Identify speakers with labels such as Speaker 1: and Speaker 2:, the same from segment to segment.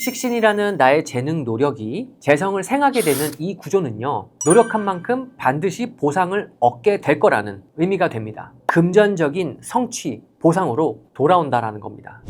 Speaker 1: 식신이라는 나의 재능 노력이 재성을 생하게 되는 이 구조는요, 노력한 만큼 반드시 보상을 얻게 될 거라는 의미가 됩니다. 금전적인 성취, 보상으로 돌아온다라는 겁니다.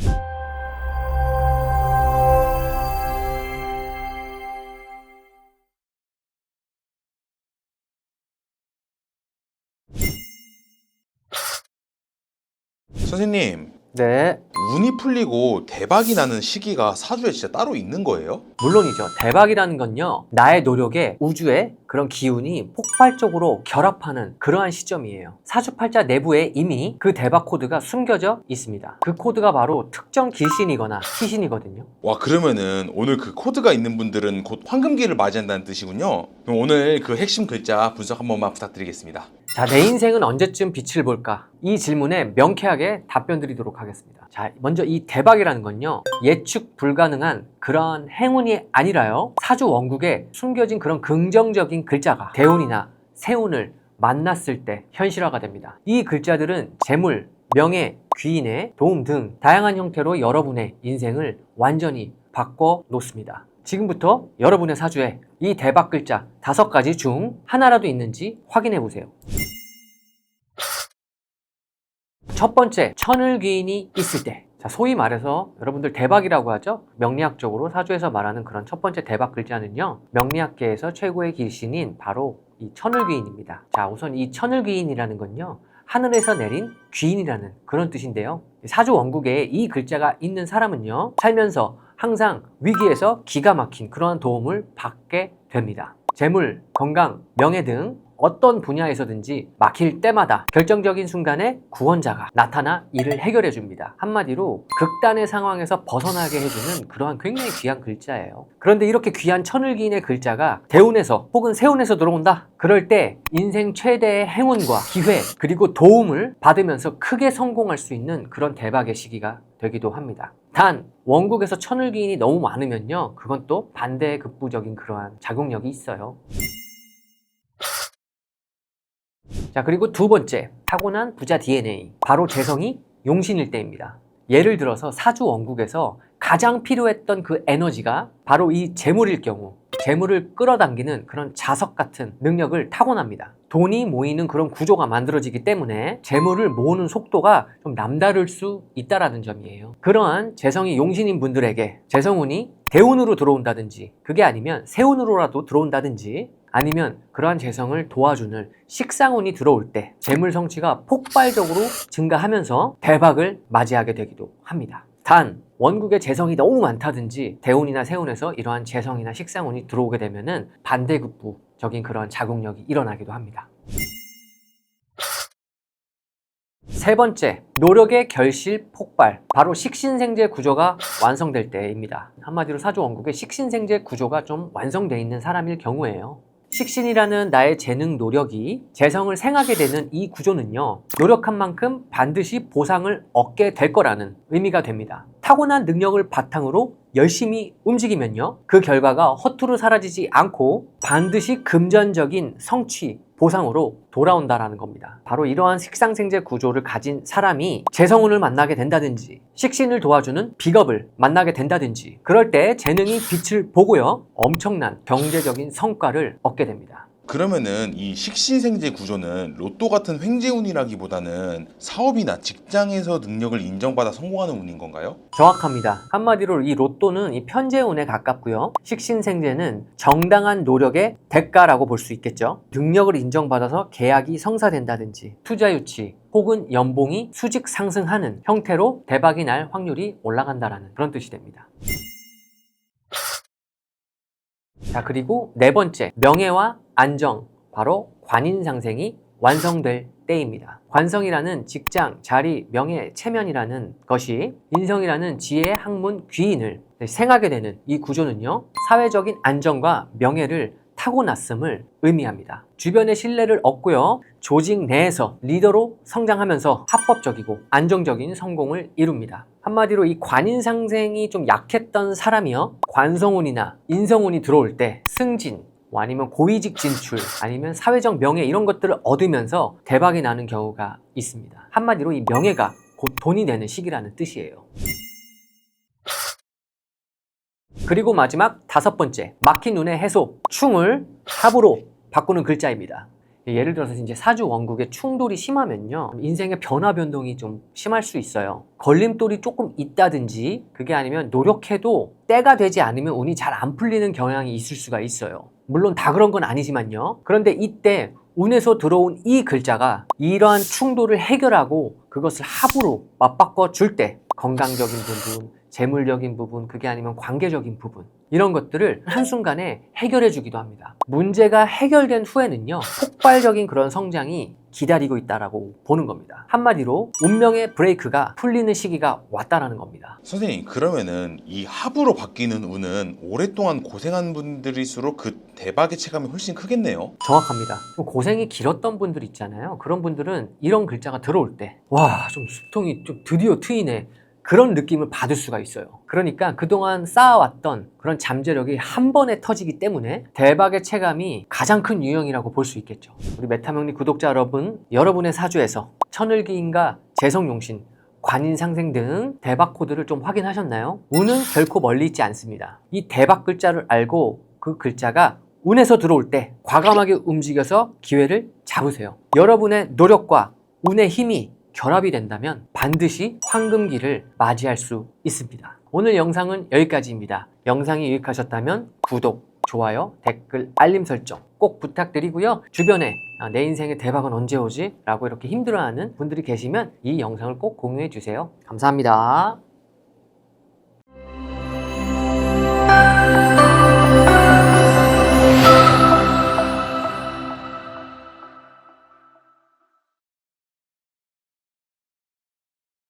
Speaker 2: 선생님,
Speaker 1: 네,
Speaker 2: 운이 풀리고 대박이 나는 시기가 사주에 진짜 따로 있는 거예요?
Speaker 1: 물론이죠. 대박이라는 건요, 나의 노력에 우주의 그런 기운이 폭발적으로 결합하는 그러한 시점이에요. 사주팔자 내부에 이미 그 대박 코드가 숨겨져 있습니다. 그 코드가 바로 특정 길신이거나 희신이거든요.
Speaker 2: 와 그러면은 오늘 그 코드가 있는 분들은 곧 황금기를 맞이한다는 뜻이군요. 그럼 오늘 그 핵심 글자 분석 한 번만 부탁드리겠습니다.
Speaker 1: 자, 내 인생은 언제쯤 빛을 볼까? 이 질문에 명쾌하게 답변 드리도록 하겠습니다. 자, 먼저 이 대박이라는 건요, 예측 불가능한 그런 행운이 아니라요, 사주 원국에 숨겨진 그런 긍정적인 글자가 대운이나 세운을 만났을 때 현실화가 됩니다. 이 글자들은 재물, 명예, 귀인의 도움 등 다양한 형태로 여러분의 인생을 완전히 바꿔 놓습니다. 지금부터 여러분의 사주에 이 대박 글자 다섯 가지 중 하나라도 있는지 확인해 보세요. 첫 번째, 천을귀인이 있을 때. 자, 소위 말해서 여러분들 대박이라고 하죠? 명리학적으로 사주에서 말하는 그런 첫 번째 대박 글자는요, 명리학계에서 최고의 길신인 바로 이 천을귀인입니다. 자, 우선 이 천을귀인이라는 건요, 하늘에서 내린 귀인이라는 그런 뜻인데요. 사주 원국에 이 글자가 있는 사람은요, 살면서 항상 위기에서 기가 막힌 그러한 도움을 받게 됩니다. 재물, 건강, 명예 등 어떤 분야에서든지 막힐 때마다 결정적인 순간에 구원자가 나타나 이를 해결해 줍니다. 한마디로 극단의 상황에서 벗어나게 해주는 그러한 굉장히 귀한 글자예요. 그런데 이렇게 귀한 천을기인의 글자가 대운에서 혹은 세운에서 들어온다? 그럴 때 인생 최대의 행운과 기회 그리고 도움을 받으면서 크게 성공할 수 있는 그런 대박의 시기가 되기도 합니다. 단 원국에서 천을기인이 너무 많으면요 그건 또 반대의 극부적인 그러한 작용력이 있어요. 자, 그리고 두 번째, 타고난 부자 DNA. 바로 재성이 용신일 때입니다. 예를 들어서 사주 원국에서 가장 필요했던 그 에너지가 바로 이 재물일 경우, 재물을 끌어당기는 그런 자석 같은 능력을 타고납니다. 돈이 모이는 그런 구조가 만들어지기 때문에 재물을 모으는 속도가 좀 남다를 수 있다라는 점이에요. 그러한 재성이 용신인 분들에게 재성운이 대운으로 들어온다든지, 그게 아니면 세운으로라도 들어온다든지, 아니면 그러한 재성을 도와주는 식상운이 들어올 때 재물 성취가 폭발적으로 증가하면서 대박을 맞이하게 되기도 합니다. 단 원국에 재성이 너무 많다든지 대운이나 세운에서 이러한 재성이나 식상운이 들어오게 되면은 반대급부적인 그런 작용력이 일어나기도 합니다. 세 번째, 노력의 결실 폭발. 바로 식신생재 구조가 완성될 때입니다. 한마디로 사주 원국에 식신생재 구조가 좀 완성되어 있는 사람일 경우에요. 식신이라는 나의 재능 노력이 재성을 생하게 되는 이 구조는요, 노력한 만큼 반드시 보상을 얻게 될 거라는 의미가 됩니다. 타고난 능력을 바탕으로 열심히 움직이면요, 그 결과가 허투루 사라지지 않고 반드시 금전적인 성취, 보상으로 돌아온다라는 겁니다. 바로 이러한 식상생재 구조를 가진 사람이 재성운을 만나게 된다든지 식신을 도와주는 비겁을 만나게 된다든지 그럴 때 재능이 빛을 보고요 엄청난 경제적인 성과를 얻게 됩니다.
Speaker 2: 그러면은 이 식신생재 구조는 로또 같은 횡재운이라기보다는 사업이나 직장에서 능력을 인정받아 성공하는 운인 건가요?
Speaker 1: 정확합니다. 한마디로 이 로또는 이 편재운에 가깝고요. 식신생재는 정당한 노력의 대가라고 볼 수 있겠죠. 능력을 인정받아서 계약이 성사된다든지 투자 유치 혹은 연봉이 수직 상승하는 형태로 대박이 날 확률이 올라간다라는 그런 뜻이 됩니다. 자, 그리고 네 번째, 명예와 안정, 바로 관인상생이 완성될 때입니다. 관성이라는 직장, 자리, 명예, 체면이라는 것이 인성이라는 지혜의 학문 귀인을 생하게 되는 이 구조는요, 사회적인 안정과 명예를 타고났음을 의미합니다. 주변의 신뢰를 얻고요, 조직 내에서 리더로 성장하면서 합법적이고 안정적인 성공을 이룹니다. 한마디로 이 관인상생이 좀 약했던 사람이요, 관성운이나 인성운이 들어올 때 승진, 뭐 아니면 고위직 진출, 아니면 사회적 명예 이런 것들을 얻으면서 대박이 나는 경우가 있습니다. 한마디로 이 명예가 곧 돈이 되는 시기라는 뜻이에요. 그리고 마지막 다섯 번째, 막힌 눈의 해소, 충을 합으로 바꾸는 글자입니다. 예를 들어서 이제 사주 원국에 충돌이 심하면요. 인생의 변화 변동이 좀 심할 수 있어요. 걸림돌이 조금 있다든지 그게 아니면 노력해도 때가 되지 않으면 운이 잘 안 풀리는 경향이 있을 수가 있어요. 물론 다 그런 건 아니지만요. 그런데 이때 운에서 들어온 이 글자가 이러한 충돌을 해결하고 그것을 합으로 맞바꿔 줄 때 건강적인 부분, 재물적인 부분, 그게 아니면 관계적인 부분 이런 것들을 한순간에 해결해 주기도 합니다. 문제가 해결된 후에는요. 폭발적인 그런 성장이 기다리고 있다라고 보는 겁니다. 한마디로 운명의 브레이크가 풀리는 시기가 왔다라는 겁니다.
Speaker 2: 선생님 그러면은 이 합으로 바뀌는 운은 오랫동안 고생한 분들일수록 그 대박의 체감이 훨씬 크겠네요.
Speaker 1: 정확합니다. 좀 고생이 길었던 분들 있잖아요. 그런 분들은 이런 글자가 들어올 때, 와, 좀 수통이 좀 드디어 트이네. 그런 느낌을 받을 수가 있어요. 그러니까 그동안 쌓아왔던 그런 잠재력이 한 번에 터지기 때문에 대박의 체감이 가장 큰 유형이라고 볼 수 있겠죠. 우리 메타명리 구독자 여러분, 여러분의 사주에서 천을기인과 재성용신, 관인상생 등 대박 코드를 좀 확인하셨나요? 운은 결코 멀리 있지 않습니다. 이 대박 글자를 알고 그 글자가 운에서 들어올 때 과감하게 움직여서 기회를 잡으세요. 여러분의 노력과 운의 힘이 결합이 된다면 반드시 황금기를 맞이할 수 있습니다. 오늘 영상은 여기까지입니다. 영상이 유익하셨다면 구독, 좋아요, 댓글, 알림 설정 꼭 부탁드리고요. 주변에 아, 내 인생의 대박은 언제 오지? 라고 이렇게 힘들어하는 분들이 계시면 이 영상을 꼭 공유해 주세요. 감사합니다.